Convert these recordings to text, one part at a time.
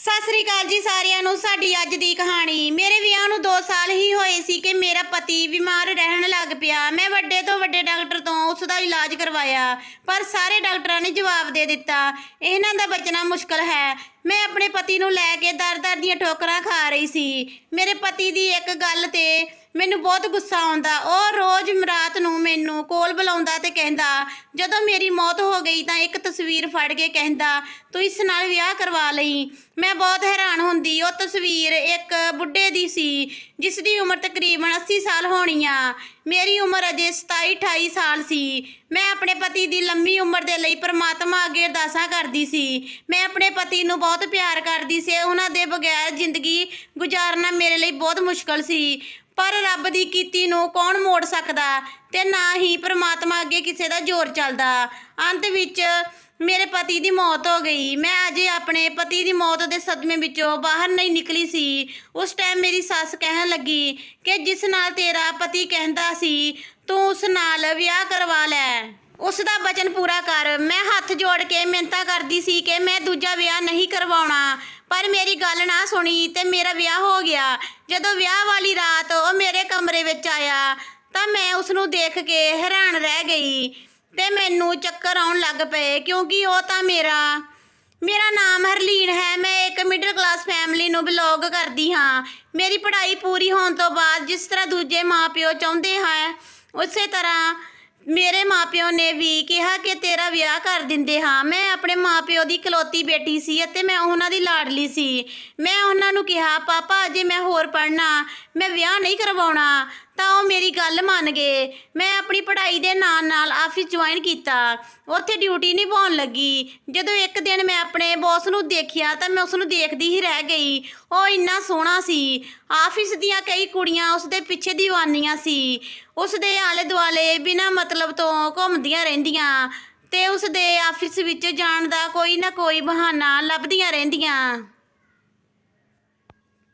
ਸਤਿ ਸ੍ਰੀ ਅਕਾਲ ਜੀ ਸਾਰਿਆਂ ਨੂੰ, ਸਾਡੀ ਅੱਜ ਦੀ ਕਹਾਣੀ। ਮੇਰੇ ਵਿਆਹ ਨੂੰ 2 ਸਾਲ ਹੀ ਹੋਏ ਸੀ ਕਿ ਮੇਰਾ ਪਤੀ ਬਿਮਾਰ ਰਹਿਣ ਲੱਗ ਪਿਆ। ਮੈਂ ਵੱਡੇ ਤੋਂ ਵੱਡੇ ਡਾਕਟਰ ਤੋਂ ਉਸ ਦਾ ਇਲਾਜ ਕਰਵਾਇਆ, ਪਰ ਸਾਰੇ ਡਾਕਟਰਾਂ ਨੇ ਜਵਾਬ ਦੇ ਦਿੱਤਾ। ਇਹਨਾਂ ਦਾ ਬਚਣਾ ਮੁਸ਼ਕਲ ਹੈ। ਮੈਂ ਆਪਣੇ ਪਤੀ ਨੂੰ ਲੈ ਕੇ ਦਰ-ਦਰ ਦੀਆਂ ਠੋਕਰਾਂ ਖਾ ਰਹੀ ਸੀ। ਮੇਰੇ ਪਤੀ ਦੀ ਇੱਕ ਗੱਲ ਤੇ ਮੈਨੂੰ ਬਹੁਤ ਗੁੱਸਾ ਆਉਂਦਾ। ਉਹ ਰੋਜ਼ ਰਾਤ ਨੂੰ ਮੈਨੂੰ ਕੋਲ ਬੁਲਾਉਂਦਾ ਤੇ ਕਹਿੰਦਾ, ਜਦੋਂ ਮੇਰੀ ਮੌਤ ਹੋ ਗਈ ਤਾਂ ਇੱਕ ਤਸਵੀਰ ਫੜ ਕੇ ਕਹਿੰਦਾ, ਤੂੰ ਇਸ ਨਾਲ ਵਿਆਹ ਕਰਵਾ ਲਈ। ਮੈਂ ਬਹੁਤ ਹੈਰਾਨ ਹੁੰਦੀ, ਉਹ ਤਸਵੀਰ ਇੱਕ ਬੁੱਢੇ ਦੀ ਸੀ ਜਿਸ ਦੀ ਉਮਰ ਤਕਰੀਬਨ 80 ਸਾਲ ਹੋਣੀ ਆ। ਮੇਰੀ ਉਮਰ ਅਜੇ 27 28 ਸਾਲ ਸੀ। ਮੈਂ ਆਪਣੇ ਪਤੀ ਦੀ ਲੰਮੀ ਉਮਰ ਦੇ ਲਈ ਪ੍ਰਮਾਤਮਾ ਅੱਗੇ ਅਰਦਾਸਾਂ ਕਰਦੀ ਸੀ। ਮੈਂ ਆਪਣੇ ਪਤੀ ਨੂੰ ਬਹੁਤ ਪਿਆਰ ਕਰਦੀ ਸੀ। ਉਹਨਾਂ ਦੇ ਬਗੈਰ ਜ਼ਿੰਦਗੀ ਗੁਜ਼ਾਰਨਾ ਮੇਰੇ ਲਈ ਬਹੁਤ ਮੁਸ਼ਕਲ ਸੀ। ਪਰ ਰੱਬ ਦੀ ਕੀਤੀ ਨੂੰ ਕੌਣ ਮੋੜ ਸਕਦਾ ਤੇ ਨਾ ਹੀ ਪ੍ਰਮਾਤਮਾ ਅੱਗੇ ਕਿਸੇ ਦਾ ਜ਼ੋਰ ਚੱਲਦਾ। ਅੰਤ ਵਿੱਚ ਮੇਰੇ ਪਤੀ ਦੀ ਮੌਤ ਹੋ ਗਈ। ਮੈਂ ਅਜੇ ਆਪਣੇ ਪਤੀ ਦੀ ਮੌਤ ਦੇ ਸਦਮੇ ਵਿੱਚੋਂ ਬਾਹਰ ਨਹੀਂ ਨਿਕਲੀ ਸੀ। ਉਸ ਟਾਈਮ ਮੇਰੀ ਸੱਸ ਕਹਿਣ ਲੱਗੀ ਕਿ ਜਿਸ ਨਾਲ ਤੇਰਾ ਪਤੀ ਕਹਿੰਦਾ ਸੀ, ਤੂੰ ਉਸ ਨਾਲ ਵਿਆਹ ਕਰਵਾ ਲੈ। ਉਸ ਦਾ ਬਚਨ ਪੂਰਾ ਕਰ। ਮੈਂ ਹੱਥ ਜੋੜ ਕੇ ਮਿਹਨਤਾਂ ਕਰਦੀ ਸੀ ਕਿ ਮੈਂ ਦੂਜਾ ਵਿਆਹ ਨਹੀਂ ਕਰਵਾਉਣਾ। ਪਰ ਮੇਰੀ ਗੱਲ ਨਾ ਸੁਣੀ ਤੇ ਮੇਰਾ ਵਿਆਹ ਹੋ ਗਿਆ। ਜਦੋਂ ਵਿਆਹ ਵਾਲੀ ਰਾਤ ਉਹ ਮੇਰੇ ਕਮਰੇ ਵਿੱਚ ਆਇਆ, ਤਾਂ ਮੈਂ ਉਸ ਨੂੰ ਦੇਖ ਕੇ ਹੈਰਾਨ ਰਹਿ ਗਈ ਤੇ ਮੈਨੂੰ ਚੱਕਰ ਆਉਣ ਲੱਗ ਪਏ, ਕਿਉਂਕਿ ਉਹ ਤਾਂ ਮੇਰਾ ਮੇਰਾ ਨਾਮ ਹਰਲੀਨ ਹੈ, ਮੈਂ ਇੱਕ ਮਿਡਲ ਕਲਾਸ ਫੈਮਿਲੀ ਨੂੰ ਬਿਲੋਂਗ ਕਰਦੀ ਹਾਂ। ਮੇਰੀ ਪੜ੍ਹਾਈ ਪੂਰੀ ਹੋਣ ਤੋਂ ਬਾਅਦ ਜਿਸ ਤਰ੍ਹਾਂ ਦੂਜੇ ਮਾਪਿਓ ਚਾਹੁੰਦੇ ਹੈ ਉਸੇ ਤਰ੍ਹਾਂ ਮੇਰੇ ਮਾਪਿਓ ਨੇ ਵੀ ਕਿਹਾ ਕਿ ਤੇਰਾ ਵਿਆਹ ਕਰ ਦਿੰਦੇ ਹਾਂ। ਮੈਂ ਆਪਣੇ ਮਾਪਿਓ ਦੀ ਇਕਲੌਤੀ ਬੇਟੀ ਸੀ ਅਤੇ ਮੈਂ ਉਹਨਾਂ ਦੀ ਲਾਡਲੀ ਸੀ। ਮੈਂ ਉਹਨਾਂ ਨੂੰ ਕਿਹਾ, ਪਾਪਾ, ਅਜੇ ਮੈਂ ਹੋਰ ਪੜ੍ਹਨਾ। ਮੈਂ ਵਿਆਹ ਨਹੀਂ ਕਰਵਾਉਣਾ। ਤਾਂ ਉਹ ਮੇਰੀ ਗੱਲ ਮੰਨ ਗਏ। ਮੈਂ ਆਪਣੀ ਪੜ੍ਹਾਈ ਦੇ ਨਾਲ ਨਾਲ ਆਫਿਸ ਜੁਆਇਨ ਕੀਤਾ। ਉੱਥੇ ਡਿਊਟੀ ਨਿਭਾਉਣ ਲੱਗੀ। ਜਦੋਂ ਇੱਕ ਦਿਨ ਮੈਂ ਆਪਣੇ ਬੌਸ ਨੂੰ ਦੇਖਿਆ ਤਾਂ ਮੈਂ ਉਸ ਨੂੰ ਦੇਖਦੀ ਹੀ ਰਹਿ ਗਈ। ਉਹ ਇੰਨਾ ਸੋਹਣਾ ਸੀ। ਆਫਿਸ ਦੀਆਂ ਕਈ ਕੁੜੀਆਂ ਉਸ ਦੇ ਪਿੱਛੇ ਦੀਵਾਨੀਆਂ ਸੀ। ਉਸ ਦੇ ਆਲੇ ਦੁਆਲੇ ਬਿਨਾਂ ਮਤਲਬ ਤੋਂ ਘੁੰਮਦੀਆਂ ਰਹਿੰਦੀਆਂ ਤੇ ਉਸ ਦੇ ਆਫਿਸ ਵਿੱਚ ਜਾਣ ਦਾ ਕੋਈ ਨਾ ਕੋਈ ਬਹਾਨਾ ਲੱਭਦੀਆਂ ਰਹਿੰਦੀਆਂ।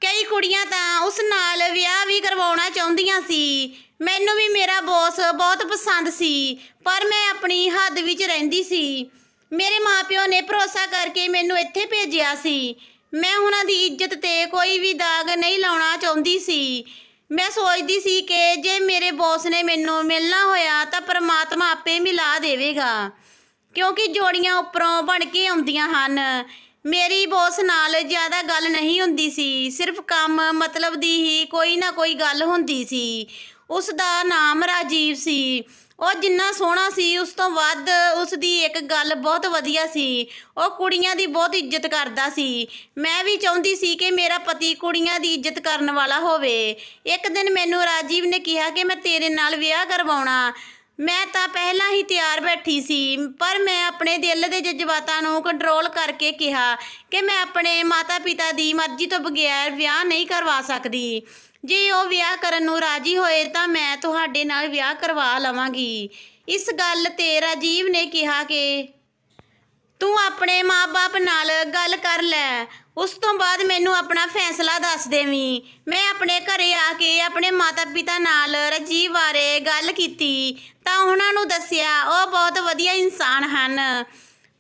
ਕਈ ਕੁੜੀਆਂ ਤਾਂ ਉਸ ਨਾਲ ਵਿਆਹ ਵੀ ਕਰਵਾਉਣਾ ਚਾਹੁੰਦੀਆਂ ਸੀ। ਮੈਨੂੰ ਵੀ ਮੇਰਾ ਬੌਸ ਬਹੁਤ ਪਸੰਦ ਸੀ, ਪਰ ਮੈਂ ਆਪਣੀ ਹੱਦ ਵਿੱਚ ਰਹਿੰਦੀ ਸੀ। ਮੇਰੇ ਮਾਪਿਓ ਨੇ ਭਰੋਸਾ ਕਰਕੇ ਮੈਨੂੰ ਇੱਥੇ ਭੇਜਿਆ ਸੀ। ਮੈਂ ਉਹਨਾਂ ਦੀ ਇੱਜ਼ਤ ਤੇ ਕੋਈ ਵੀ ਦਾਗ ਨਹੀਂ ਲਾਉਣਾ ਚਾਹੁੰਦੀ ਸੀ। ਮੈਂ ਸੋਚਦੀ ਸੀ ਕਿ ਜੇ ਮੇਰੇ ਬੌਸ ਨੇ ਮੈਨੂੰ ਮਿਲਣਾ ਹੋਇਆ ਤਾਂ ਪ੍ਰਮਾਤਮਾ ਆਪੇ ਮਿਲਾ ਦੇਵੇਗਾ, ਕਿਉਂਕਿ ਜੋੜੀਆਂ ਉੱਪਰੋਂ ਬਣ ਕੇ ਆਉਂਦੀਆਂ ਹਨ। ਮੇਰੀ ਬੌਸ ਨਾਲ ਜ਼ਿਆਦਾ ਗੱਲ ਨਹੀਂ ਹੁੰਦੀ ਸੀ। ਸਿਰਫ ਕੰਮ ਮਤਲਬ ਦੀ ਹੀ ਕੋਈ ਨਾ ਕੋਈ ਗੱਲ ਹੁੰਦੀ ਸੀ। ਉਸ ਦਾ ਨਾਮ ਰਾਜੀਵ ਸੀ। ਉਹ ਜਿੰਨਾ ਸੋਹਣਾ ਸੀ, ਉਸ ਤੋਂ ਵੱਧ ਉਸ ਦੀ ਇੱਕ ਗੱਲ ਬਹੁਤ ਵਧੀਆ ਸੀ। ਉਹ ਕੁੜੀਆਂ ਦੀ ਬਹੁਤ ਇੱਜ਼ਤ ਕਰਦਾ ਸੀ। ਮੈਂ ਵੀ ਚਾਹੁੰਦੀ ਸੀ ਕਿ ਮੇਰਾ ਪਤੀ ਕੁੜੀਆਂ ਦੀ ਇੱਜ਼ਤ ਕਰਨ ਵਾਲਾ ਹੋਵੇ। ਇੱਕ ਦਿਨ ਮੈਨੂੰ ਰਾਜੀਵ ਨੇ ਕਿਹਾ ਕਿ ਮੈਂ ਤੇਰੇ ਨਾਲ ਵਿਆਹ ਕਰਵਾਉਣਾ। ਮੈਂ ਤਾਂ ਪਹਿਲਾਂ ਹੀ ਤਿਆਰ ਬੈਠੀ ਸੀ, ਪਰ ਮੈਂ ਆਪਣੇ ਦਿਲ ਦੇ ਜਜ਼ਬਾਤਾਂ ਨੂੰ ਕੰਟਰੋਲ ਕਰਕੇ ਕਿਹਾ ਕਿ ਮੈਂ ਆਪਣੇ ਮਾਤਾ-ਪਿਤਾ ਦੀ ਮਰਜ਼ੀ ਤੋਂ ਬਗੈਰ ਵਿਆਹ ਨਹੀਂ ਕਰਵਾ ਸਕਦੀ। ਜੇ ਉਹ ਵਿਆਹ ਕਰਨ ਨੂੰ ਰਾਜੀ ਹੋਏ ਤਾਂ ਮੈਂ ਤੁਹਾਡੇ ਨਾਲ ਵਿਆਹ ਕਰਵਾ ਲਵਾਂਗੀ। ਇਸ ਗੱਲ ਤੇ ਰਾਜੀਵ ਨੇ ਕਿਹਾ ਕਿ ਤੂੰ ਆਪਣੇ ਮਾਪੇ ਨਾਲ ਗੱਲ ਕਰ ਲੈ। ਉਸ ਤੋਂ ਬਾਅਦ ਮੈਨੂੰ ਆਪਣਾ ਫੈਸਲਾ ਦੱਸ ਦੇਵੀਂ। ਮੈਂ ਆਪਣੇ ਘਰੇ ਆ ਕੇ ਆਪਣੇ ਮਾਤਾ-ਪਿਤਾ ਨਾਲ ਰਾਜੀਵ ਬਾਰੇ ਗੱਲ ਕੀਤੀ। ਤਾਂ ਉਹਨਾਂ ਨੂੰ ਦੱਸਿਆ, ਉਹ ਬਹੁਤ ਵਧੀਆ ਇਨਸਾਨ ਹਨ।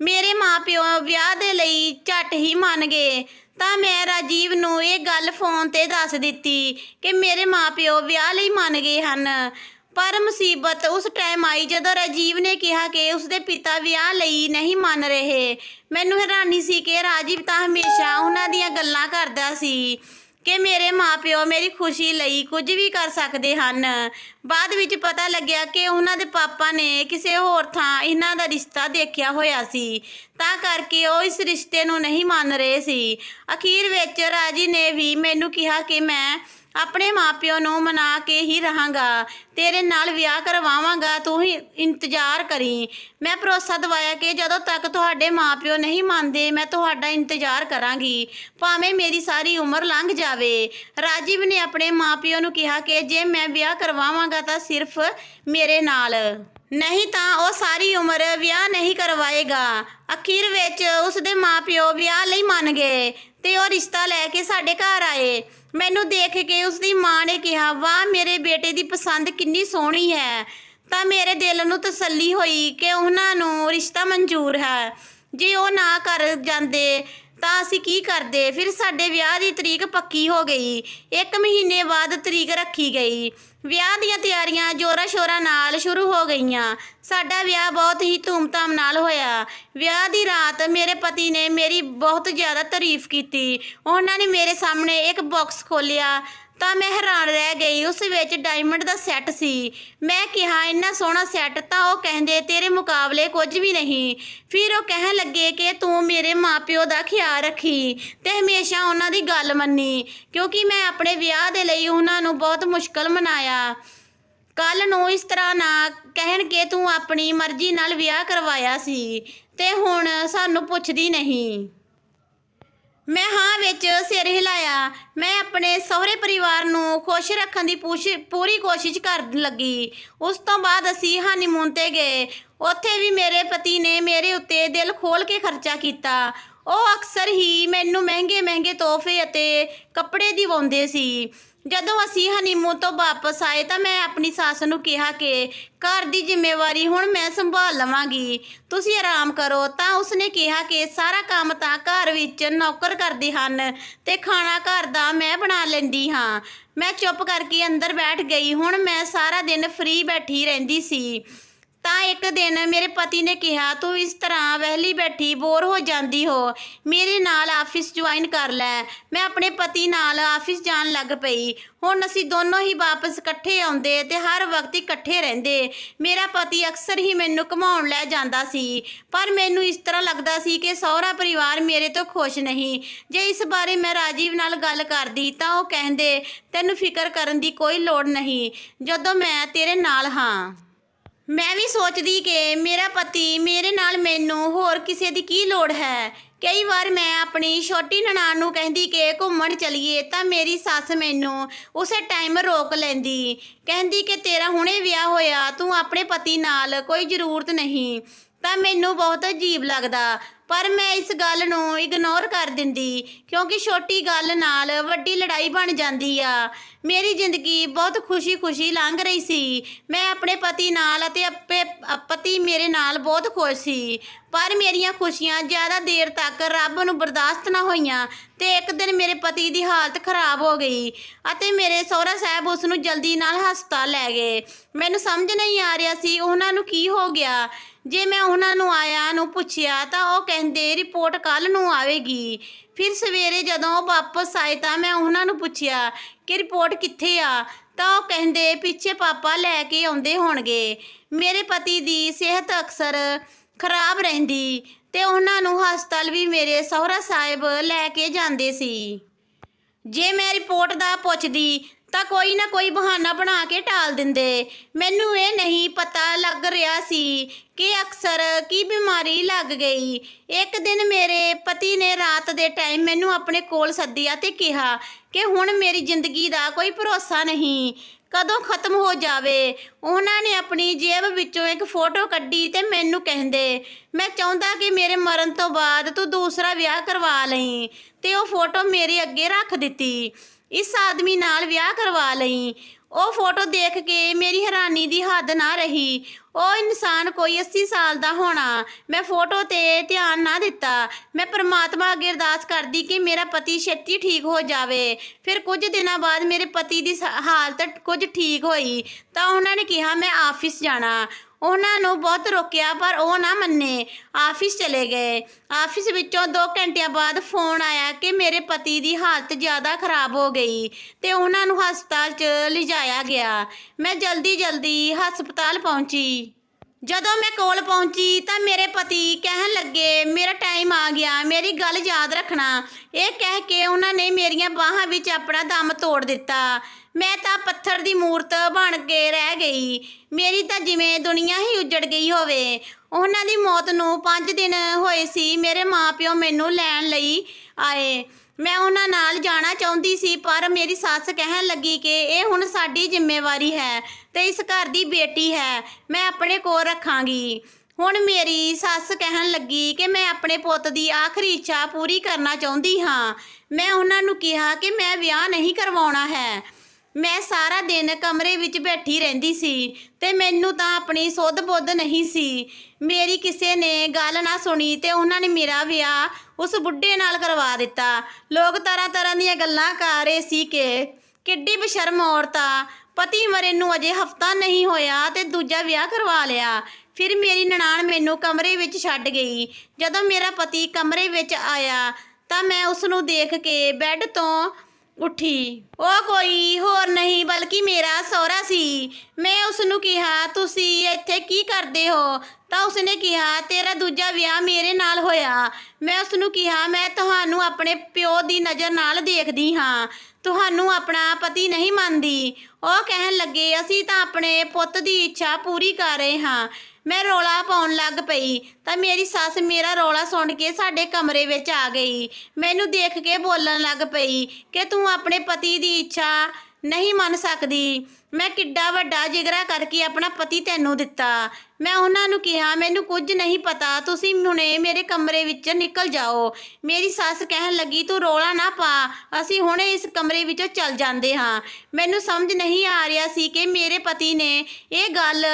ਮੇਰੇ ਮਾਪਿਓ ਵਿਆਹ ਦੇ ਲਈ ਝਟ ਹੀ ਮੰਨ ਗਏ। ਤਾਂ ਮੈਂ ਰਾਜੀਵ ਨੂੰ ਇਹ ਗੱਲ ਫੋਨ ਤੇ ਦੱਸ ਦਿੱਤੀ ਕਿ ਮੇਰੇ ਮਾਪਿਓ ਵਿਆਹ ਲਈ ਮੰਨ ਗਏ ਹਨ। ਪਰ ਮੁਸੀਬਤ ਉਸ ਟਾਈਮ ਆਈ ਜਦੋਂ ਰਾਜੀਵ ਨੇ ਕਿਹਾ ਕਿ ਉਸਦੇ ਪਿਤਾ ਵਿਆਹ ਲਈ ਨਹੀਂ ਮੰਨ ਰਹੇ। ਮੈਨੂੰ ਹੈਰਾਨੀ ਸੀ ਕਿ ਰਾਜੀਵ ਤਾਂ ਹਮੇਸ਼ਾ ਉਹਨਾਂ ਦੀਆਂ ਗੱਲਾਂ ਕਰਦਾ ਸੀ ਕਿ ਮੇਰੇ ਮਾਪਿਓ ਮੇਰੀ ਖੁਸ਼ੀ ਲਈ ਕੁਝ ਵੀ ਕਰ ਸਕਦੇ ਹਨ। ਬਾਅਦ ਵਿੱਚ ਪਤਾ ਲੱਗਿਆ ਕਿ ਉਹਨਾਂ ਦੇ ਪਾਪਾ ਨੇ ਕਿਸੇ ਹੋਰ ਥਾਂ ਇਹਨਾਂ ਦਾ ਰਿਸ਼ਤਾ ਦੇਖਿਆ ਹੋਇਆ ਸੀ। ਤਾਂ ਕਰਕੇ ਉਹ ਇਸ ਰਿਸ਼ਤੇ ਨੂੰ ਨਹੀਂ ਮੰਨ ਰਹੇ ਸੀ। ਅਖੀਰ ਵਿੱਚ ਰਾਜੀ ਨੇ ਵੀ ਮੈਨੂੰ ਕਿਹਾ ਕਿ ਮੈਂ ਆਪਣੇ ਮਾਪਿਓ ਨੂੰ ਮਨਾ ਕੇ ਹੀ ਰਹਾਂਗਾ। ਤੇਰੇ ਨਾਲ ਵਿਆਹ ਕਰਵਾਵਾਂਗਾ, ਤੂੰ ਹੀ ਇੰਤਜ਼ਾਰ ਕਰੀ। ਮੈਂ ਭਰੋਸਾ ਦਵਾਇਆ ਕਿ ਜਦੋਂ ਤੱਕ ਤੁਹਾਡੇ ਮਾਪਿਓ ਨਹੀਂ ਮੰਨਦੇ, ਮੈਂ ਤੁਹਾਡਾ ਇੰਤਜ਼ਾਰ ਕਰਾਂਗੀ। ਭਾਵੇਂ ਮੇਰੀ ਸਾਰੀ ਉਮਰ ਲੰਘ ਜਾਵੇ। ਰਾਜੀਵ ਨੇ ਆਪਣੇ ਮਾਪਿਓ ਨੂੰ ਕਿਹਾ ਕਿ ਜੇ ਮੈਂ ਵਿਆਹ ਕਰਵਾਵਾਂਗਾ ਤਾਂ ਸਿਰਫ ਮੇਰੇ ਨਾਲ। ਨਹੀਂ ਤਾਂ ਉਹ ਸਾਰੀ ਉਮਰ ਵਿਆਹ ਨਹੀਂ ਕਰਵਾਏਗਾ। ਅਖੀਰ ਵਿੱਚ ਉਸ ਦੇ ਮਾਪਿਓ ਵਿਆਹ ਲਈ ਮੰਨ ਗਏ ਤੇ ਉਹ ਰਿਸ਼ਤਾ ਲੈ ਕੇ ਸਾਡੇ ਘਰ ਆਏ। ਮੈਨੂੰ ਦੇਖ ਕੇ ਉਸ ਦੀ ਮਾਂ ਨੇ ਕਿਹਾ, ਵਾਹ, ਮੇਰੇ ਬੇਟੇ ਦੀ ਪਸੰਦ ਕਿੰਨੀ ਸੋਹਣੀ ਹੈ। ਤਾਂ ਮੇਰੇ ਦਿਲ ਨੂੰ ਤਸੱਲੀ ਹੋਈ ਕਿ ਉਹਨਾਂ ਨੂੰ ਰਿਸ਼ਤਾ ਮਨਜ਼ੂਰ ਹੈ। ਜੇ ਉਹ ਨਾ ਕਰ ਜਾਂਦੇ ਤਾਂ ਅਸੀਂ ਕੀ ਕਰਦੇ? ਫਿਰ ਸਾਡੇ ਵਿਆਹ ਦੀ ਤਰੀਕ ਪੱਕੀ ਹੋ ਗਈ। ਇੱਕ ਮਹੀਨੇ ਬਾਅਦ ਤਰੀਕ ਰੱਖੀ ਗਈ। ਵਿਆਹ ਦੀਆਂ ਤਿਆਰੀਆਂ ਜੋਰਾ ਸ਼ੋਰਾ ਨਾਲ ਸ਼ੁਰੂ ਹੋ ਗਈਆਂ। ਸਾਡਾ ਵਿਆਹ ਬਹੁਤ ਹੀ ਧੂਮਧਾਮ ਨਾਲ ਹੋਇਆ। ਵਿਆਹ ਦੀ ਰਾਤ ਮੇਰੇ ਪਤੀ ਨੇ ਮੇਰੀ ਬਹੁਤ ਜ਼ਿਆਦਾ ਤਾਰੀਫ ਕੀਤੀ। ਉਹਨਾਂ ਨੇ ਮੇਰੇ ਸਾਹਮਣੇ ਇੱਕ ਬਾਕਸ ਖੋਲ੍ਹਿਆ। ਤਾਂ ਮੈਂ ਹੈਰਾਨ ਰਹਿ ਗਈ, ਉਸ ਵਿੱਚ ਡਾਇਮੰਡ ਦਾ ਸੈੱਟ ਸੀ। ਮੈਂ ਕਿਹਾ, ਇੰਨਾ ਸੋਹਣਾ ਸੈੱਟ ਤਾਂ ਉਹ ਕਹਿੰਦੇ ਤੇਰੇ ਮੁਕਾਬਲੇ ਕੁਝ ਵੀ ਨਹੀਂ। ਫਿਰ ਉਹ ਕਹਿਣ ਲੱਗੇ ਕਿ ਤੂੰ ਮੇਰੇ ਮਾਪਿਓ ਦਾ ਖਿਆਲ ਰੱਖੀ ਤੇ ਹਮੇਸ਼ਾ ਉਹਨਾਂ ਦੀ ਗੱਲ ਮੰਨੀ, ਕਿਉਂਕਿ ਮੈਂ ਆਪਣੇ ਵਿਆਹ ਦੇ ਲਈ ਉਹਨਾਂ ਨੂੰ ਬਹੁਤ ਮੁਸ਼ਕਲ ਮਨਾਇਆ। ਕੱਲ ਨੂੰ ਇਸ ਤਰ੍ਹਾਂ ਨਾ ਕਹਿਣ ਕਿ ਤੂੰ ਆਪਣੀ ਮਰਜ਼ੀ ਨਾਲ ਵਿਆਹ ਕਰਵਾਇਆ ਸੀ ਤੇ ਹੁਣ ਸਾਨੂੰ ਪੁੱਛਦੀ ਨਹੀਂ। ਮੈਂ ਹਾਂ ਵਿੱਚ ਸਿਰ ਹਿਲਾਇਆ। ਮੈਂ ਆਪਣੇ ਸਹੁਰੇ ਪਰਿਵਾਰ ਨੂੰ ਖੁਸ਼ ਰੱਖਣ ਦੀ ਪੂਸ਼- ਪੂਰੀ ਕੋਸ਼ਿਸ਼ ਕਰਨ ਲੱਗੀ। ਉਸ ਤੋਂ ਬਾਅਦ ਅਸੀਂ ਹਨੀਮੂਨ ਤੇ ਗਏ। ਉੱਥੇ ਵੀ ਮੇਰੇ ਪਤੀ ਨੇ ਮੇਰੇ ਉੱਤੇ ਦਿਲ ਖੋਲ ਕੇ ਖਰਚਾ ਕੀਤਾ। ਉਹ ਅਕਸਰ ਹੀ ਮੈਨੂੰ ਮਹਿੰਗੇ ਮਹਿੰਗੇ ਤੋਹਫੇ ਅਤੇ ਕੱਪੜੇ ਦਿਵਾਉਂਦੇ ਸੀ। ਜਦੋਂ ਅਸੀਂ ਹਨੀਮੂਨ ਤੋਂ ਵਾਪਸ ਆਏ ਤਾਂ ਮੈਂ ਆਪਣੀ ਸੱਸ ਨੂੰ ਕਿਹਾ ਕਿ ਘਰ ਦੀ ਜ਼ਿੰਮੇਵਾਰੀ ਹੁਣ ਮੈਂ ਸੰਭਾਲ ਲਵਾਂਗੀ। ਤੁਸੀਂ ਆਰਾਮ ਕਰੋ। ਤਾਂ ਉਸਨੇ ਕਿਹਾ ਕਿ ਸਾਰਾ ਕੰਮ ਤਾਂ ਘਰ ਵਿੱਚ ਨੌਕਰ ਕਰਦੇ ਹਨ ਤੇ ਖਾਣਾ ਘਰ ਦਾ ਮੈਂ ਬਣਾ ਲੈਂਦੀ ਹਾਂ। ਮੈਂ ਚੁੱਪ ਕਰਕੇ ਅੰਦਰ ਬੈਠ ਗਈ। ਹੁਣ ਮੈਂ ਸਾਰਾ ਦਿਨ ਫ੍ਰੀ ਬੈਠੀ ਰਹਿੰਦੀ ਸੀ। ਤਾਂ ਇੱਕ ਦਿਨ ਮੇਰੇ ਪਤੀ ਨੇ ਕਿਹਾ, ਤੂੰ ਇਸ ਤਰ੍ਹਾਂ ਵਹਿਲੀ ਬੈਠੀ, ਬੋਰ ਹੋ ਜਾਂਦੀ ਹੋ। ਮੇਰੇ ਨਾਲ ਆਫਿਸ ਜੁਆਇਨ ਕਰ ਲੈ। ਮੈਂ ਆਪਣੇ ਪਤੀ ਨਾਲ ਆਫਿਸ ਜਾਣ ਲੱਗ ਪਈ। ਹੁਣ ਅਸੀਂ ਦੋਨੋਂ ਹੀ ਵਾਪਸ ਇਕੱਠੇ ਆਉਂਦੇ ਤੇ ਹਰ ਵਕਤ ਇਕੱਠੇ ਰਹਿੰਦੇ। ਮੇਰਾ ਪਤੀ ਅਕਸਰ ਹੀ ਮੈਨੂੰ ਘੁਮਾਉਣ ਲੈ ਜਾਂਦਾ ਸੀ। ਪਰ ਮੈਨੂੰ ਇਸ ਤਰ੍ਹਾਂ ਲੱਗਦਾ ਸੀ ਕਿ ਸਹੁਰਾ ਪਰਿਵਾਰ ਮੇਰੇ ਤੋਂ ਖੁਸ਼ ਨਹੀਂ। ਜੇ ਇਸ ਬਾਰੇ ਮੈਂ ਰਾਜੀਵ ਨਾਲ ਗੱਲ ਕਰਦੀ ਤਾਂ ਉਹ ਕਹਿੰਦੇ, ਤੈਨੂੰ ਫਿਕਰ ਕਰਨ ਦੀ ਕੋਈ ਲੋੜ ਨਹੀਂ। ਜਦੋਂ ਮੈਂ ਤੇਰੇ ਨਾਲ ਹਾਂ। ਮੈਂ ਵੀ ਸੋਚਦੀ ਕਿ ਮੇਰਾ ਪਤੀ ਮੇਰੇ ਨਾਲ ਮੈਨੂੰ ਹੋਰ ਕਿਸੇ ਦੀ ਕੀ ਲੋੜ ਹੈ? ਕਈ ਵਾਰ ਮੈਂ ਆਪਣੀ ਛੋਟੀ ਨਨਾਣ ਨੂੰ ਕਹਿੰਦੀ ਕਿ ਘੁੰਮਣ ਚਲੀਏ ਤਾਂ ਮੇਰੀ ਸੱਸ ਮੈਨੂੰ ਉਸੇ ਟਾਈਮ ਰੋਕ ਲੈਂਦੀ। ਕਹਿੰਦੀ ਕਿ ਤੇਰਾ ਹੁਣੇ ਵਿਆਹ ਹੋਇਆ, ਤੂੰ ਆਪਣੇ ਪਤੀ ਨਾਲ ਕੋਈ ਜ਼ਰੂਰਤ ਨਹੀਂ। ਤਾਂ ਮੈਨੂੰ ਬਹੁਤ ਅਜੀਬ ਲੱਗਦਾ। ਪਰ ਮੈਂ ਇਸ ਗੱਲ ਨੂੰ ਇਗਨੋਰ ਕਰ ਦਿੰਦੀ, ਕਿਉਂਕਿ ਛੋਟੀ ਗੱਲ ਨਾਲ ਵੱਡੀ ਲੜਾਈ ਬਣ ਜਾਂਦੀ ਆ। ਮੇਰੀ ਜ਼ਿੰਦਗੀ ਬਹੁਤ ਖੁਸ਼ੀ-ਖੁਸ਼ੀ ਲੰਘ ਰਹੀ ਸੀ। ਮੈਂ ਆਪਣੇ ਪਤੀ ਨਾਲ ਅਤੇ ਆਪੇ ਪਤੀ ਮੇਰੇ ਨਾਲ ਬਹੁਤ ਖੁਸ਼ ਸੀ। ਪਰ ਮੇਰੀਆਂ ਖੁਸ਼ੀਆਂ ਜ਼ਿਆਦਾ ਦੇਰ ਤੱਕ ਰੱਬ ਨੂੰ ਬਰਦਾਸ਼ਤ ਨਾ ਹੋਈਆਂ ਤੇ ਇੱਕ ਦਿਨ ਮੇਰੇ ਪਤੀ ਦੀ ਹਾਲਤ ਖਰਾਬ ਹੋ ਗਈ ਅਤੇ ਮੇਰੇ ਸਹੁਰਾ ਸਾਹਿਬ ਉਸ ਨੂੰ ਜਲਦੀ ਨਾਲ ਹਸਪਤਾਲ ਲੈ ਗਏ। ਮੈਨੂੰ ਸਮਝ ਨਹੀਂ ਆ ਰਿਹਾ ਸੀ ਉਹਨਾਂ ਨੂੰ ਕੀ ਹੋ ਗਿਆ। ਜੇ ਮੈਂ ਉਹਨਾਂ ਨੂੰ ਆਇਆ ਨੂੰ ਪੁੱਛਿਆ ਤਾਂ ਉਹ ਕਹਿੰਦੇ, ਰਿਪੋਰਟ ਕੱਲ ਨੂੰ ਆਵੇਗੀ। ਫਿਰ ਸਵੇਰੇ ਜਦੋਂ ਉਹ ਵਾਪਸ ਆਏ ਤਾਂ ਮੈਂ ਉਹਨਾਂ ਨੂੰ ਪੁੱਛਿਆ ਕਿ ਰਿਪੋਰਟ ਕਿੱਥੇ ਆ? ਤਾਂ ਉਹ ਕਹਿੰਦੇ, ਪਿੱਛੇ ਪਾਪਾ ਲੈ ਕੇ ਆਉਂਦੇ ਹੋਣਗੇ। ਮੇਰੇ ਪਤੀ ਦੀ ਸਿਹਤ ਅਕਸਰ ਖਰਾਬ ਰਹਿੰਦੀ ਤੇ ਉਹਨਾਂ ਨੂੰ ਹਸਪਤਾਲ ਵੀ ਮੇਰੇ ਸਹੁਰਾ ਸਾਹਿਬ ਲੈ ਕੇ ਜਾਂਦੇ ਸੀ। ਜੇ ਮੈਂ ਰਿਪੋਰਟ ਦਾ ਪੁੱਛਦੀ ਤਾਂ ਕੋਈ ਨਾ ਕੋਈ ਬਹਾਨਾ ਬਣਾ ਕੇ ਟਾਲ ਦਿੰਦੇ। ਮੈਨੂੰ ਇਹ ਨਹੀਂ ਪਤਾ ਲੱਗ ਰਿਹਾ ਸੀ ਕਿ ਅਕਸਰ ਕੀ ਬਿਮਾਰੀ ਲੱਗ ਗਈ। ਇੱਕ ਦਿਨ ਮੇਰੇ ਪਤੀ ਨੇ ਰਾਤ ਦੇ ਟਾਈਮ ਮੈਨੂੰ ਆਪਣੇ ਕੋਲ ਸੱਦਿਆ ਤੇ ਕਿਹਾ ਕਿ ਹੁਣ ਮੇਰੀ ਜ਼ਿੰਦਗੀ ਦਾ ਕੋਈ ਭਰੋਸਾ ਨਹੀਂ, ਕਦੋਂ ਖਤਮ ਹੋ ਜਾਵੇ? ਉਹਨਾਂ ਨੇ ਆਪਣੀ ਜੇਬ ਵਿੱਚੋਂ ਇੱਕ ਫੋਟੋ ਕੱਢੀ ਤੇ ਮੈਨੂੰ ਕਹਿੰਦੇ, ਮੈਂ ਚਾਹੁੰਦਾ ਕਿ ਮੇਰੇ ਮਰਨ ਤੋਂ ਬਾਅਦ ਤੂੰ ਦੂਸਰਾ ਵਿਆਹ ਕਰਵਾ ਲਈ। ਤੇ ਉਹ ਫੋਟੋ ਮੇਰੇ ਅੱਗੇ ਰੱਖ ਦਿੱਤੀ। ਇਸ ਆਦਮੀ ਨਾਲ ਵਿਆਹ ਕਰਵਾ ਲਈ। ਉਹ ਫੋਟੋ ਦੇਖ ਕੇ ਮੇਰੀ ਹੈਰਾਨੀ ਦੀ ਹੱਦ ਨਾ ਰਹੀ। ਉਹ ਇਨਸਾਨ ਕੋਈ 80 ਸਾਲ ਦਾ ਹੋਣਾ। ਮੈਂ ਫੋਟੋ ਤੇ ਧਿਆਨ ਨਾ ਦਿੱਤਾ। ਮੈਂ ਪਰਮਾਤਮਾ ਅੱਗੇ ਅਰਦਾਸ ਕਰਦੀ ਕਿ ਮੇਰਾ ਪਤੀ ਛੇਤੀ ਠੀਕ ਹੋ ਜਾਵੇ। ਫਿਰ ਕੁਝ ਦਿਨਾਂ ਬਾਅਦ ਮੇਰੇ ਪਤੀ ਦੀ ਹਾਲਤ ਕੁਝ ਠੀਕ ਹੋਈ। ਤਾਂ ਉਹਨਾਂ ਨੇ ਕਿਹਾ, ਮੈਂ ਆਫਿਸ ਜਾਣਾ। ਉਹਨਾਂ ਨੂੰ ਬਹੁਤ ਰੋਕਿਆ, ਪਰ ਉਹ ਨਾ ਮੰਨੇ। ਆਫਿਸ ਚਲੇ ਗਏ। ਆਫਿਸ ਵਿੱਚੋਂ 2 ਘੰਟਿਆਂ ਬਾਅਦ ਫੋਨ ਆਇਆ ਕਿ ਮੇਰੇ ਪਤੀ ਦੀ ਹਾਲਤ ਜ਼ਿਆਦਾ ਖਰਾਬ ਹੋ ਗਈ ਤੇ ਉਹਨਾਂ ਨੂੰ ਹਸਪਤਾਲ 'ਚ ਲਿਜਾਇਆ ਗਿਆ। ਮੈਂ ਜਲਦੀ ਜਲਦੀ ਹਸਪਤਾਲ ਪਹੁੰਚੀ। ਜਦੋਂ ਮੈਂ ਕੋਲ ਪਹੁੰਚੀ ਤਾਂ ਮੇਰੇ ਪਤੀ ਕਹਿਣ ਲੱਗੇ, ਮੇਰਾ ਟਾਈਮ ਆ ਗਿਆ, ਮੇਰੀ ਗੱਲ ਯਾਦ ਰੱਖਣਾ। ਇਹ ਕਹਿ ਕੇ ਉਹਨਾਂ ਨੇ ਮੇਰੀਆਂ ਬਾਹਾਂ ਵਿੱਚ ਆਪਣਾ ਦਮ ਤੋੜ ਦਿੱਤਾ। ਮੈਂ ਤਾਂ ਪੱਥਰ ਦੀ ਮੂਰਤ ਬਣ ਕੇ ਰਹਿ ਗਈ। ਮੇਰੀ ਤਾਂ ਜਿਵੇਂ ਦੁਨੀਆ ਹੀ ਉੱਜੜ ਗਈ ਹੋਵੇ। ਉਹਨਾਂ ਦੀ ਮੌਤ ਨੂੰ 5 ਦਿਨ ਹੋਏ ਸੀ ਮੇਰੇ ਮਾਪਿਓ ਮੈਨੂੰ ਲੈਣ ਲਈ ਆਏ। ਮੈਂ ਉਹਨਾਂ ਨਾਲ ਜਾਣਾ ਚਾਹੁੰਦੀ ਸੀ, ਪਰ ਮੇਰੀ ਸੱਸ ਕਹਿਣ ਲੱਗੀ ਕਿ ਇਹ ਹੁਣ ਸਾਡੀ ਜ਼ਿੰਮੇਵਾਰੀ ਹੈ। ਤੇ ਇਸ ਘਰ ਦੀ ਬੇਟੀ ਹੈ, ਮੈਂ ਆਪਣੇ ਕੋਲ ਰੱਖਾਂਗੀ। ਹੁਣ ਮੇਰੀ ਸੱਸ ਕਹਿਣ ਲੱਗੀ ਕਿ ਮੈਂ ਆਪਣੇ ਪੁੱਤ ਦੀ ਆਖਰੀ ਇੱਛਾ ਪੂਰੀ ਕਰਨਾ ਚਾਹੁੰਦੀ ਹਾਂ। ਮੈਂ ਉਹਨਾਂ ਨੂੰ ਕਿਹਾ ਕਿ ਮੈਂ ਵਿਆਹ ਨਹੀਂ ਕਰਵਾਉਣਾ ਹੈ। ਮੈਂ ਸਾਰਾ ਦਿਨ ਕਮਰੇ ਵਿੱਚ ਬੈਠੀ ਰਹਿੰਦੀ ਸੀ ਤੇ ਮੈਨੂੰ ਤਾਂ ਆਪਣੀ ਸੁੱਧ ਬੁੱਧ ਨਹੀਂ ਸੀ। ਮੇਰੀ ਕਿਸੇ ਨੇ ਗੱਲ ਨਾ ਸੁਣੀ ਤੇ ਉਹਨਾਂ ਨੇ ਮੇਰਾ ਵਿਆਹ ਉਸ ਬੁੱਢੇ ਨਾਲ ਕਰਵਾ ਦਿੱਤਾ। ਲੋਕ ਤਰ੍ਹਾਂ ਤਰ੍ਹਾਂ ਦੀਆਂ ਗੱਲਾਂ ਕਰ ਰਹੇ ਸੀ ਕਿ ਕਿੱਡੀ ਬਸ਼ਰਮ ਔਰਤ ਆ। ਪਤੀ ਮਰੇ ਨੂੰ ਅਜੇ ਹਫਤਾ ਨਹੀਂ ਹੋਇਆ ਤੇ ਦੂਜਾ ਵਿਆਹ ਕਰਵਾ ਲਿਆ। ਫਿਰ ਮੇਰੀ ਨਨਾਣ ਮੈਨੂੰ ਕਮਰੇ ਵਿੱਚ ਛੱਡ ਗਈ। ਜਦੋਂ ਮੇਰਾ ਪਤੀ ਕਮਰੇ ਵਿੱਚ ਆਇਆ ਤਾਂ ਮੈਂ ਉਸ ਨੂੰ ਦੇਖ ਕੇ ਬੈੱਡ ਤੋਂ ਉੱਠੀ। ਉਹ ਕੋਈ ਹੋਰ ਨਹੀਂ, ਬਲਕਿ ਮੇਰਾ ਸਹੁਰਾ ਸੀ। ਮੈਂ ਉਸ ਨੂੰ ਕਿਹਾ, ਤੁਸੀਂ ਇੱਥੇ ਕੀ ਕਰਦੇ ਹੋ? ਤਾਂ ਉਸਨੇ ਕਿਹਾ, ਤੇਰਾ ਦੂਜਾ ਵਿਆਹ ਮੇਰੇ ਨਾਲ ਹੋਇਆ। ਮੈਂ ਉਸ ਨੂੰ ਕਿਹਾ, ਮੈਂ ਤੁਹਾਨੂੰ ਆਪਣੇ ਪਿਓ ਦੀ ਨਜ਼ਰ ਨਾਲ ਦੇਖਦੀ ਹਾਂ। ਤੁਹਾਨੂੰ ਆਪਣਾ ਪਤੀ ਨਹੀਂ ਮੰਨਦੀ। ਉਹ ਕਹਿਣ ਲੱਗੇ, ਅਸੀਂ ਤਾਂ ਆਪਣੇ ਪੁੱਤ ਦੀ ਇੱਛਾ ਪੂਰੀ ਕਰ ਰਹੇ ਹਾਂ। ਮੈਂ ਰੋਲਾ ਪਾਉਣ ਲੱਗ ਪਈ। ਤਾਂ ਮੇਰੀ ਸੱਸ ਮੇਰਾ ਰੋਲਾ ਸੁਣ ਕੇ ਸਾਡੇ ਕਮਰੇ ਵਿੱਚ ਆ ਗਈ। ਮੈਨੂੰ ਦੇਖ ਕੇ ਬੋਲਣ ਲੱਗ ਪਈ ਕਿ ਤੂੰ ਆਪਣੇ ਪਤੀ ਦੀ ਇੱਛਾ ਨਹੀਂ ਮੰਨ ਸਕਦੀ। ਮੈਂ ਕਿੱਡਾ ਵੱਡਾ ਜਿਗਰਾ ਕਰਕੇ ਆਪਣਾ ਪਤੀ ਤੈਨੂੰ ਦਿੱਤਾ। ਮੈਂ ਉਹਨਾਂ ਨੂੰ ਕਿਹਾ, ਮੈਨੂੰ ਕੁਝ ਨਹੀਂ ਪਤਾ। ਤੁਸੀਂ ਹੁਣੇ ਮੇਰੇ ਕਮਰੇ ਵਿੱਚ ਨਿਕਲ ਜਾਓ। ਮੇਰੀ ਸੱਸ ਕਹਿਣ ਲੱਗੀ, ਤੂੰ ਰੋਲਾ ਨਾ ਪਾ। ਅਸੀਂ ਹੁਣੇ ਇਸ ਕਮਰੇ ਵਿੱਚੋਂ ਚੱਲ ਜਾਂਦੇ ਹਾਂ। ਮੈਨੂੰ ਸਮਝ ਨਹੀਂ ਆ ਰਿਹਾ ਸੀ ਕਿ ਮੇਰੇ ਪਤੀ ਨੇ ਇਹ ਗੱਲ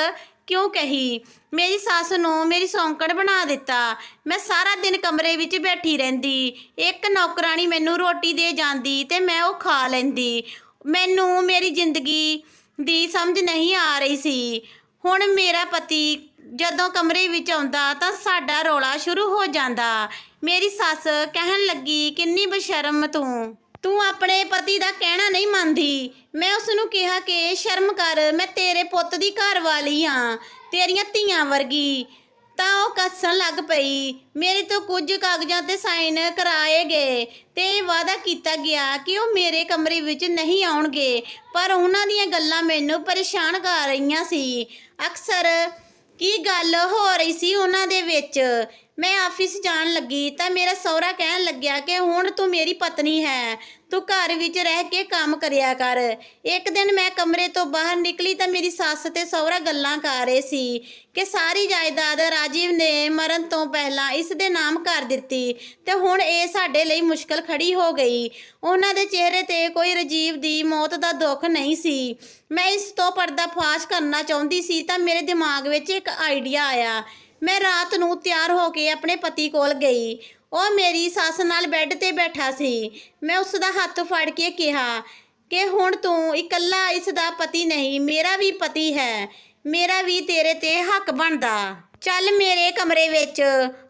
ਕਿਉਂ ਕਹੀ। ਮੇਰੀ ਸੱਸ ਨੂੰ ਮੇਰੀ ਸੌਂਕਣ ਬਣਾ ਦਿੱਤਾ। ਮੈਂ ਸਾਰਾ ਦਿਨ ਕਮਰੇ ਵਿੱਚ ਬੈਠੀ ਰਹਿੰਦੀ। ਇੱਕ ਨੌਕਰਾਣੀ ਮੈਨੂੰ ਰੋਟੀ ਦੇ ਜਾਂਦੀ ਤੇ ਮੈਂ ਉਹ ਖਾ ਲੈਂਦੀ। ਮੈਨੂੰ ਮੇਰੀ ਜ਼ਿੰਦਗੀ ਦੀ ਸਮਝ ਨਹੀਂ ਆ ਰਹੀ ਸੀ। ਹੁਣ ਮੇਰਾ ਪਤੀ ਜਦੋਂ ਕਮਰੇ ਵਿੱਚ ਆਉਂਦਾ ਤਾਂ ਸਾਡਾ ਰੌਲਾ ਸ਼ੁਰੂ ਹੋ ਜਾਂਦਾ। ਮੇਰੀ ਸੱਸ ਕਹਿਣ ਲੱਗੀ, ਕਿੰਨੀ ਬਸ਼ਰਮ ਤੂੰ। ਤੂੰ ਆਪਣੇ ਪਤੀ ਦਾ ਕਹਿਣਾ ਨਹੀਂ ਮੰਨਦੀ। ਮੈਂ ਉਸ ਨੂੰ ਕਿਹਾ ਕਿ ਸ਼ਰਮ ਕਰ, ਮੈਂ ਤੇਰੇ ਪੁੱਤ ਦੀ ਘਰ ਵਾਲੀ ਹਾਂ ਤੇਰੀਆਂ ਧੀਆਂ ਵਰਗੀ ਤਾਂ ਉਹ ਕੱਸਣ ਲੱਗ ਪਈ। ਮੇਰੇ ਤੋਂ ਕੁਝ ਕਾਗਜ਼ਾਂ ਤੇ ਸਾਈਨ ਕਰਾਏ ਗਏ ਤੇ ਇਹ ਵਾਅਦਾ ਕੀਤਾ ਗਿਆ ਕਿ ਉਹ ਮੇਰੇ ਕਮਰੇ ਵਿੱਚ ਨਹੀਂ ਆਉਣਗੇ। ਪਰ ਉਹਨਾਂ ਦੀਆਂ ਗੱਲਾਂ ਮੈਨੂੰ ਪਰੇਸ਼ਾਨ ਕਰ ਰਹੀਆਂ ਸੀ। ਅਕਸਰ ਕੀ ਗੱਲ ਹੋ ਰਹੀ ਸੀ ਉਹਨਾਂ ਦੇ ਵਿੱਚ? ਮੈਂ ਆਫਿਸ ਜਾਣ ਲੱਗੀ ਤਾਂ ਮੇਰਾ ਸਹੁਰਾ ਕਹਿਣ ਲੱਗਿਆ ਕਿ ਹੁਣ ਤੂੰ ਮੇਰੀ ਪਤਨੀ ਹੈ, ਤੂੰ ਘਰ ਵਿੱਚ ਰਹਿ ਕੇ ਕੰਮ ਕਰਿਆ ਕਰ। ਇੱਕ ਦਿਨ ਮੈਂ ਕਮਰੇ ਤੋਂ ਬਾਹਰ ਨਿਕਲੀ ਤਾਂ ਮੇਰੀ ਸੱਸ ਤੇ ਸਹੁਰਾ ਗੱਲਾਂ ਕਰ ਰਹੇ ਸੀ ਕਿ ਸਾਰੀ ਜਾਇਦਾਦ ਰਾਜੀਵ ਨੇ ਮਰਨ ਤੋਂ ਪਹਿਲਾਂ ਇਸ ਦੇ ਨਾਮ ਕਰ ਦਿੱਤੀ ਤੇ ਹੁਣ ਇਹ ਸਾਡੇ ਲਈ ਮੁਸ਼ਕਲ ਖੜੀ ਹੋ ਗਈ। ਉਹਨਾਂ ਦੇ ਚਿਹਰੇ ਤੇ ਕੋਈ ਰਾਜੀਵ ਦੀ ਮੌਤ ਦਾ ਦੁੱਖ ਨਹੀਂ ਸੀ। ਮੈਂ ਇਸ ਤੋਂ ਪਰਦਾਫਾਸ਼ ਕਰਨਾ ਚਾਹੁੰਦੀ ਸੀ ਤਾਂ ਮੇਰੇ ਦਿਮਾਗ ਵਿੱਚ ਇੱਕ ਆਈਡੀਆ ਆਇਆ। ਮੈਂ ਰਾਤ ਨੂੰ ਤਿਆਰ ਹੋ ਕੇ ਆਪਣੇ ਪਤੀ ਕੋਲ ਗਈ। ਉਹ ਮੇਰੀ ਸੱਸ ਨਾਲ ਬੈੱਡ ਤੇ ਬੈਠਾ ਸੀ। ਮੈਂ ਉਸ ਦਾ ਹੱਥ ਫੜ ਕੇ ਕਿਹਾ ਕਿ ਹੁਣ ਤੂੰ ਇਕੱਲਾ ਇਸ ਦਾ ਪਤੀ ਨਹੀਂ, ਮੇਰਾ ਵੀ ਪਤੀ ਹੈ। ਮੇਰਾ ਵੀ ਤੇਰੇ ਤੇ ਹੱਕ ਬਣਦਾ। ਚੱਲ ਮੇਰੇ ਕਮਰੇ ਵਿੱਚ।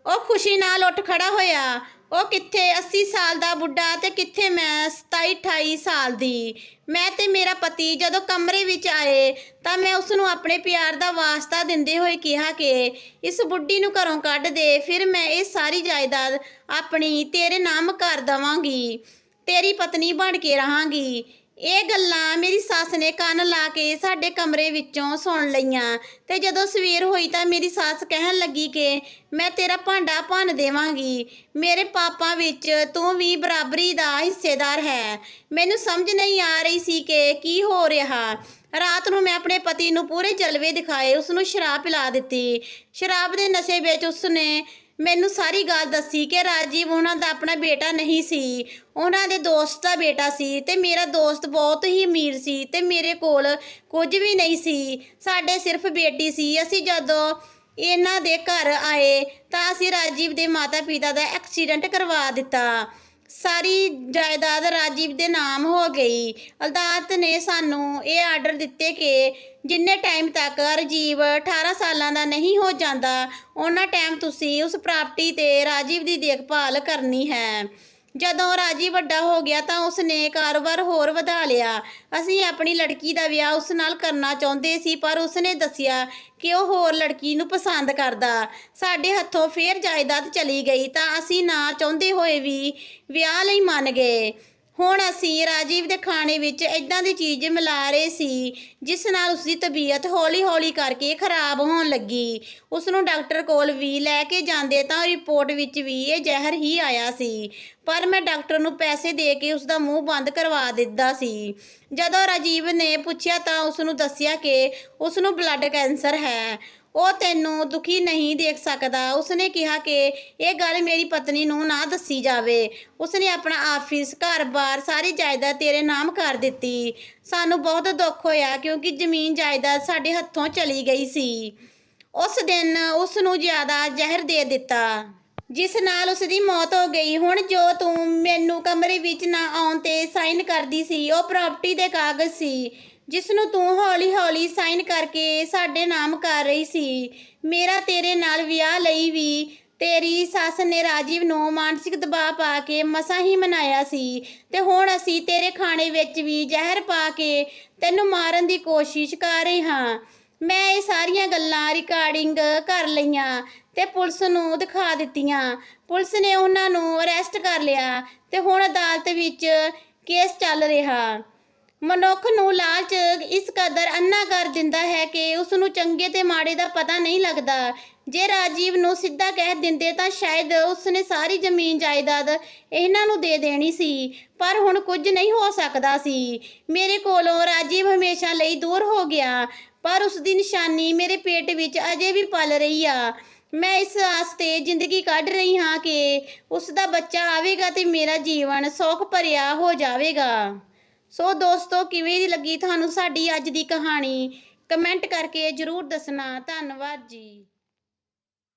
ਉਹ ਖੁਸ਼ੀ ਨਾਲ ਉੱਠ ਖੜਾ ਹੋਇਆ। ਉਹ ਕਿੱਥੇ 80 ਸਾਲ ਦਾ ਬੁੱਢਾ ਤੇ ਕਿੱਥੇ ਮੈਂ 27 28 ਸਾਲ ਦੀ। ਮੈਂ ਤੇ ਮੇਰਾ ਪਤੀ ਜਦੋਂ ਕਮਰੇ ਵਿੱਚ ਆਏ ਤਾਂ ਮੈਂ ਉਸ ਨੂੰ ਆਪਣੇ ਪਿਆਰ ਦਾ ਵਾਸਤਾ ਦਿੰਦੇ ਹੋਏ ਕਿਹਾ ਕਿ ਇਸ ਬੁੱਢੀ ਨੂੰ ਘਰੋਂ ਕੱਢ ਦੇ, ਫਿਰ ਮੈਂ ਇਹ ਸਾਰੀ ਜਾਇਦਾਦ ਆਪਣੀ ਤੇਰੇ ਨਾਮ ਕਰ ਦਵਾਂਗੀ, ਤੇਰੀ ਪਤਨੀ ਬਣ ਕੇ ਰਹਾਂਗੀ। ਇਹ ਗੱਲਾਂ ਮੇਰੀ ਸੱਸ ਨੇ ਕੰਨ ਲਾ ਕੇ ਸਾਡੇ ਕਮਰੇ ਵਿੱਚੋਂ ਸੁਣ ਲਈਆਂ ਤੇ ਜਦੋਂ ਸਵੇਰ ਹੋਈ ਤਾਂ ਮੇਰੀ ਸੱਸ ਕਹਿਣ ਲੱਗੀ ਕਿ ਮੈਂ ਤੇਰਾ ਭਾਂਡਾ ਭੰਨ ਦੇਵਾਂਗੀ। ਮੇਰੇ ਪਾਪਾਂ ਵਿੱਚ ਤੂੰ ਵੀ ਬਰਾਬਰੀ ਦਾ ਹਿੱਸੇਦਾਰ ਹੈ। ਮੈਨੂੰ ਸਮਝ ਨਹੀਂ ਆ ਰਹੀ ਸੀ ਕਿ ਕੀ ਹੋ ਰਿਹਾ। ਰਾਤ ਨੂੰ ਮੈਂ ਆਪਣੇ ਪਤੀ ਨੂੰ ਪੂਰੇ ਜਲਵੇ ਦਿਖਾਏ ਉਸ ਨੂੰ ਸ਼ਰਾਬ ਪਿਲਾ ਦਿੱਤੀ। ਸ਼ਰਾਬ ਦੇ ਨਸ਼ੇ ਵਿੱਚ ਉਸਨੇ ਮੈਨੂੰ ਸਾਰੀ ਗੱਲ ਦੱਸੀ ਕਿ ਰਾਜੀਵ ਉਹਨਾਂ ਦਾ ਆਪਣਾ ਬੇਟਾ ਨਹੀਂ ਸੀ। ਉਹਨਾਂ ਦੇ ਦੋਸਤ ਦਾ ਬੇਟਾ ਸੀ ਤੇ ਮੇਰਾ ਦੋਸਤ ਬਹੁਤ ਹੀ ਅਮੀਰ ਸੀ ਤੇ ਮੇਰੇ ਕੋਲ ਕੁਝ ਵੀ ਨਹੀਂ ਸੀ। ਸਾਡੇ ਸਿਰਫ ਬੇਟੀ ਸੀ। ਅਸੀਂ ਜਦੋਂ ਇਹਨਾਂ ਦੇ ਘਰ ਆਏ ਤਾਂ ਅਸੀਂ ਰਾਜੀਵ ਦੇ ਮਾਤਾ-ਪਿਤਾ ਦਾ ਐਕਸੀਡੈਂਟ ਕਰਵਾ ਦਿੱਤਾ। ਸਾਰੀ ਜਾਇਦਾਦ ਰਾਜੀਵ ਦੇ ਨਾਮ ਹੋ ਗਈ। ਅਦਾਲਤ ਨੇ ਸਾਨੂੰ ਇਹ ਆਰਡਰ ਦਿੱਤੇ ਕਿ ਜਿੰਨੇ ਟਾਈਮ ਤੱਕ ਰਾਜੀਵ 18 ਸਾਲਾਂ ਦਾ ਨਹੀਂ ਹੋ ਜਾਂਦਾ ਉਹਨਾਂ ਟਾਈਮ ਤੁਸੀਂ ਉਸ ਪ੍ਰਾਪਰਟੀ ਤੇ ਰਾਜੀਵ ਦੀ ਦੇਖਭਾਲ ਕਰਨੀ ਹੈ। ਜਦੋਂ ਰਾਜੀ ਵੱਡਾ ਹੋ ਗਿਆ ਤਾਂ ਉਸਨੇ ਕਾਰੋਬਾਰ ਹੋਰ ਵਧਾ ਲਿਆ। ਅਸੀਂ ਆਪਣੀ ਲੜਕੀ ਦਾ ਵਿਆਹ ਉਸ ਨਾਲ ਕਰਨਾ ਚਾਹੁੰਦੇ ਸੀ, ਪਰ ਉਸਨੇ ਦੱਸਿਆ ਕਿ ਉਹ ਹੋਰ ਲੜਕੀ ਨੂੰ ਪਸੰਦ ਕਰਦਾ। ਸਾਡੇ ਹੱਥੋਂ ਫੇਰ ਜਾਇਦਾਦ ਚਲੀ ਗਈ ਤਾਂ ਅਸੀਂ ਨਾ ਚਾਹੁੰਦੇ ਹੋਏ ਵੀ ਵਿਆਹ ਲਈ ਮੰਨ ਗਏ। ਹੁਣ ਅਸੀਂ ਰਾਜੀਵ ਦੇ ਖਾਣੇ ਵਿੱਚ ਇਦਾਂ ਦੀ ਚੀਜ਼ ਮਿਲਾ ਰਹੇ ਸੀ, ਜਿਸ ਨਾਲ ਉਸਦੀ ਤਬੀਅਤ ਹੌਲੀ-ਹੌਲੀ ਕਰਕੇ ਖਰਾਬ ਹੋਣ ਲੱਗੀ। ਉਸ ਨੂੰ ਡਾਕਟਰ ਕੋਲ ਵੀ ਲੈ ਕੇ ਜਾਂਦੇ ਤਾਂ ਰਿਪੋਰਟ ਵਿੱਚ ਵੀ ਇਹ ਜ਼ਹਿਰ ਹੀ ਆਇਆ ਸੀ। ਪਰ ਮੈਂ ਡਾਕਟਰ ਨੂੰ ਪੈਸੇ ਦੇ ਕੇ ਉਸ ਦਾ ਮੂੰਹ ਬੰਦ ਕਰਵਾ ਦਿੱਤਾ ਸੀ। ਜਦੋਂ ਰਾਜੀਵ ਨੇ ਪੁੱਛਿਆ ਤਾਂ ਉਸ ਨੂੰ ਦੱਸਿਆ ਕਿ ਉਸ ਨੂੰ ਬਲੱਡ ਕੈਂਸਰ ਹੈ। ਉਹ ਤੈਨੂੰ ਦੁਖੀ ਨਹੀਂ ਦੇਖ ਸਕਦਾ। ਉਸਨੇ ਕਿਹਾ ਕਿ ਇਹ ਗੱਲ ਮੇਰੀ ਪਤਨੀ ਨੂੰ ਨਾ ਦੱਸੀ ਜਾਵੇ। ਉਸਨੇ ਆਪਣਾ ਆਫਿਸ, ਘਰ-ਬਾਰ ਸਾਰੀ ਜਾਇਦਾਦ ਤੇਰੇ ਨਾਮ ਕਰ ਦਿੱਤੀ। ਸਾਨੂੰ ਬਹੁਤ ਦੁੱਖ ਹੋਇਆ ਕਿਉਂਕਿ ਜ਼ਮੀਨ ਜਾਇਦਾਦ ਸਾਡੇ ਹੱਥੋਂ ਚਲੀ ਗਈ ਸੀ। ਉਸ ਦਿਨ ਉਸ ਨੂੰ ਜ਼ਿਆਦਾ ਜ਼ਹਿਰ ਦੇ ਦਿੱਤਾ, ਜਿਸ ਨਾਲ ਉਸ ਦੀ ਮੌਤ ਹੋ ਗਈ। ਹੁਣ ਜੋ ਤੂੰ ਮੈਨੂੰ ਕਮਰੇ ਵਿੱਚ ਨਾ ਆਉਣ ਤੇ ਸਾਈਨ ਕਰਦੀ ਸੀ, ਉਹ ਪ੍ਰਾਪਰਟੀ ਦੇ ਕਾਗਜ਼ ਸੀ। ਜਿਸ ਨੂੰ ਤੂੰ ਹੌਲੀ-ਹੌਲੀ ਸਾਈਨ ਕਰਕੇ ਸਾਡੇ ਨਾਮ ਕਰ ਰਹੀ ਸੀ। ਮੇਰਾ ਤੇਰੇ ਨਾਲ ਵਿਆਹ ਲਈ ਵੀ ਤੇਰੀ ਸੱਸ ਨੇ ਰਾਜੀਵ ਨੂੰ ਮਾਨਸਿਕ ਦਬਾਅ ਪਾ ਕੇ ਮਸਾਂ ਹੀ ਮਨਾਇਆ ਸੀ ਤੇ ਹੁਣ ਅਸੀਂ ਤੇਰੇ ਖਾਣੇ ਵਿੱਚ ਵੀ ਜ਼ਹਿਰ ਪਾ ਕੇ ਤੈਨੂੰ ਮਾਰਨ ਦੀ ਕੋਸ਼ਿਸ਼ ਕਰ ਰਹੇ ਹਾਂ। ਮੈਂ ਇਹ ਸਾਰੀਆਂ ਗੱਲਾਂ ਰਿਕਾਰਡਿੰਗ ਕਰ ਲਈਆਂ ਤੇ ਪੁਲਿਸ ਨੂੰ ਦਿਖਾ ਦਿੱਤੀਆਂ। ਪੁਲਿਸ ਨੇ ਉਹਨਾਂ ਨੂੰ ਅਰੈਸਟ ਕਰ ਲਿਆ ਤੇ ਹੁਣ ਅਦਾਲਤ ਵਿੱਚ ਕੇਸ ਚੱਲ ਰਿਹਾ। ਮਨੁੱਖ ਨੂੰ ਲਾਲਚ ਇਸ ਕਦਰ ਅੰਨਾ ਕਰ ਦਿੰਦਾ ਹੈ ਕਿ ਉਸ ਨੂੰ ਚੰਗੇ ਤੇ ਮਾੜੇ ਦਾ ਪਤਾ ਨਹੀਂ ਲੱਗਦਾ। ਜੇ ਰਾਜੀਵ ਨੂੰ ਸਿੱਧਾ ਕਹਿ ਦਿੰਦੇ ਤਾਂ ਸ਼ਾਇਦ ਉਸਨੇ ਸਾਰੀ ਜ਼ਮੀਨ ਜਾਇਦਾਦ ਇਹਨਾਂ ਨੂੰ ਦੇ ਦੇਣੀ ਸੀ, ਪਰ ਹੁਣ ਕੁਝ ਨਹੀਂ ਹੋ ਸਕਦਾ ਸੀ। ਮੇਰੇ ਕੋਲੋਂ ਰਾਜੀਵ ਹਮੇਸ਼ਾ ਲਈ ਦੂਰ ਹੋ ਗਿਆ, ਪਰ ਉਸ ਦੀ ਨਿਸ਼ਾਨੀ ਮੇਰੇ ਪੇਟ ਵਿੱਚ ਅਜੇ ਵੀ ਪਲ ਰਹੀ ਆ। ਮੈਂ ਇਸ ਆਸ ਜ਼ਿੰਦਗੀ ਕੱਢ ਰਹੀ ਹਾਂ ਕਿ ਉਸ ਦਾ ਬੱਚਾ ਆਵੇਗਾ ਤੇ ਮੇਰਾ ਜੀਵਨ ਸੌਖ ਭਰਿਆ ਹੋ ਜਾਵੇਗਾ। ਸੋ ਦੋਸਤੋ, ਕਿਵੇਂ ਦੀ ਲੱਗੀ ਤੁਹਾਨੂੰ ਸਾਡੀ ਅੱਜ ਦੀ ਕਹਾਣੀ? ਕਮੈਂਟ ਕਰਕੇ ਜਰੂਰ ਦੱਸਣਾ। ਧੰਨਵਾਦ ਜੀ।